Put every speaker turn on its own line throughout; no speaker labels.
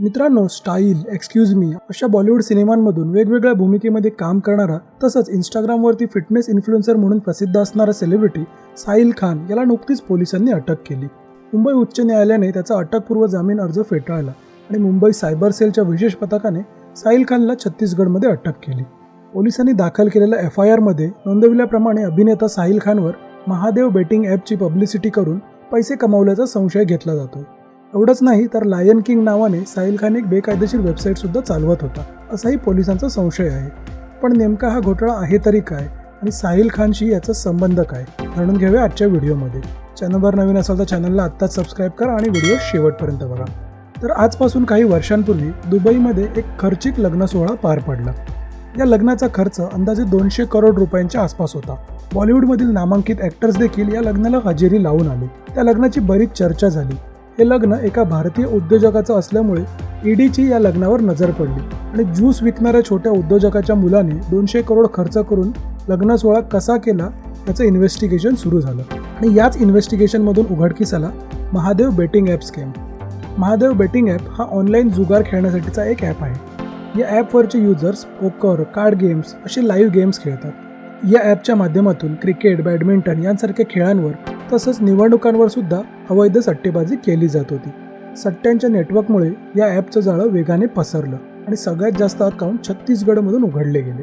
मित्रांनो style excuse me अशा बॉलिवूड सिनेमांमधून वेगवेगळ्या भूमिकेमध्ये काम करणारा तसंच इंस्टाग्रामवरती फिटनेस इन्फ्लुएन्सर म्हणून प्रसिद्ध असणारा सेलिब्रिटी साहिल खान याला नुकतीच पोलिसांनी अटक केली. मुंबई उच्च न्यायालयाने त्याचा अटकपूर्व जामीन अर्ज फेटाळला आणि मुंबई सायबर सेलच्या विशेष पथकाने साहिल खानला छत्तीसगडमध्ये अटक केली. पोलिसांनी दाखल केलेल्या एफ आय आरमध्ये नोंदविल्याप्रमाणे अभिनेता साहिल खानवर महादेव बेटिंग ॲपची पब्लिसिटी करून पैसे कमावल्याचा संशय घेतला जातो. एवढंच नाही तर लायन किंग नावाने साहिल खान एक बेकायदेशीर वेबसाईटसुद्धा चालवत होता. असाही पोलिसांचा संशय आहे. पण नेमका हा घोटाळा आहे तरी काय? आणि साहिल खानशी याचा संबंध काय? जाणून घेऊया आजच्या व्हिडिओमध्ये. चॅनलवर नवीन असाल तर चॅनलला आत्ताच सबस्क्राईब करा आणि व्हिडिओ शेवटपर्यंत बघा. तर आजपासून काही वर्षांपूर्वी दुबईमध्ये एक खर्चिक लग्न सोहळा पार पडला. या लग्नाचा खर्च अंदाजे दोनशे करोड रुपयांच्या आसपास होता. बॉलिवूडमधील नामांकित ॲक्टर्स देखील या लग्नाला हजेरी लावून आले. त्या लग्नाची बरीच चर्चा झाली. हे लग्न एका भारतीय उद्योजकाचं असल्यामुळे ईडीची या लग्नावर नजर पडली. आणि ज्यूस विकणाऱ्या छोट्या उद्योजकाच्या मुलाने दोनशे करोड खर्च करून लग्न सोहळा कसा केला याचं इन्व्हेस्टिगेशन सुरू झालं. आणि याच इन्व्हेस्टिगेशनमधून उघडकीस आला Mahadev betting app scam Mahadev betting app हा ऑनलाईन जुगार खेळण्यासाठीचा एक ॲप आहे. या ॲपवरचे युजर्स पोकर कार्ड गेम्स असे लाईव्ह गेम्स खेळतात. या ॲपच्या माध्यमातून क्रिकेट बॅडमिंटन यांसारख्या खेळांवर तसंच निवडणुकांवर सुद्धा अवैध सट्टेबाजी केली जात होती. सट्ट्यांच्या नेटवर्कमुळे या ॲपचं जाळं वेगाने पसरलं आणि सगळ्यात जास्त अकाउंट छत्तीसगडमधून उघडले गेले.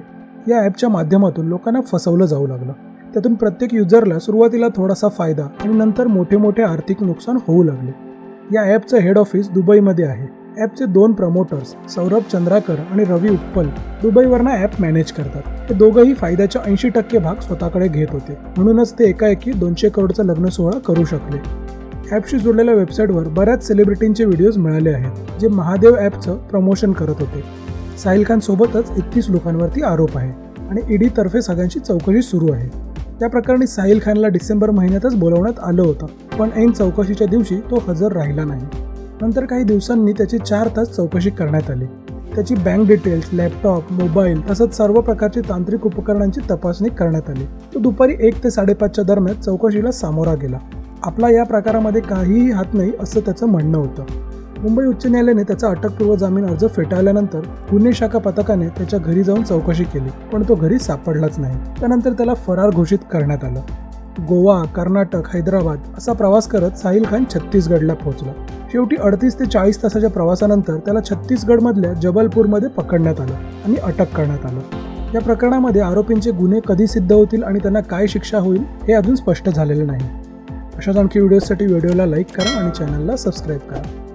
या ॲपच्या माध्यमातून लोकांना फसवलं जाऊ लागलं. त्यातून प्रत्येक युजरला सुरुवातीला थोडासा फायदा आणि नंतर मोठे मोठे आर्थिक नुकसान होऊ लागले. या ॲपचं हेड ऑफिस दुबईमध्ये आहे. ॲपचे दोन प्रमोटर्स सौरभ चंद्राकर आणि रवी उत्पल दुबईवरनं ॲप मॅनेज करतात. हे दोघंही फायद्याच्या ऐंशी टक्के भाग स्वतःकडे घेत होते. म्हणूनच ते एकाएकी दोनशे करोडचा लग्न सोहळा करू शकले. ॲपशी जोडलेल्या वेबसाईटवर बऱ्याच सेलिब्रिटींचे व्हिडिओज मिळाले आहेत जे महादेव ॲपचं प्रमोशन करत होते. साहिल खानसोबतच एकतीस लोकांवरती आरोप आहे आणि ईडीतर्फे सगळ्यांची चौकशी सुरू आहे. त्या प्रकरणी साहिल खानला डिसेंबर महिन्यातच बोलवण्यात आलं होतं पण ऐन चौकशीच्या दिवशी तो हजर राहिला नाही. नंतर काही दिवसांनी त्याची चार तास चौकशी करण्यात आली. त्याची बँक डिटेल्स लॅपटॉप मोबाईल तसंच सर्व प्रकारची तांत्रिक उपकरणांची तपासणी करण्यात आली. तो दुपारी एक ते साडेपाचच्या दरम्यान चौकशीला सामोरा गेला. आपला या प्रकारामध्ये काहीही हात नाही असं त्याचं म्हणणं होतं. मुंबई उच्च न्यायालयाने त्याचा अटकपूर्व जामीन अर्ज फेटाळल्यानंतर गुन्हे शाखा पथकाने त्याच्या घरी जाऊन चौकशी केली पण तो घरी सापडलाच नाही. त्यानंतर त्याला फरार घोषित करण्यात आलं. गोवा कर्नाटक हैदराबाद असा प्रवास करत साहिल खान छत्तीसगडला पोहोचला. शेवटी अडतीस ते चाळीस तासाच्या प्रवासानंतर त्याला छत्तीसगडमधल्या जबलपूरमध्ये पकडण्यात आलं आणि अटक करण्यात आलं. या प्रकरणामध्ये आरोपींचे गुन्हे कधी सिद्ध होतील आणि त्यांना काय शिक्षा होईल हे अजून स्पष्ट झालेलं नाही. अशाच आणखी व्हिडिओसाठी व्हिडिओला लाईक करा आणि चॅनलला सबस्क्राईब करा.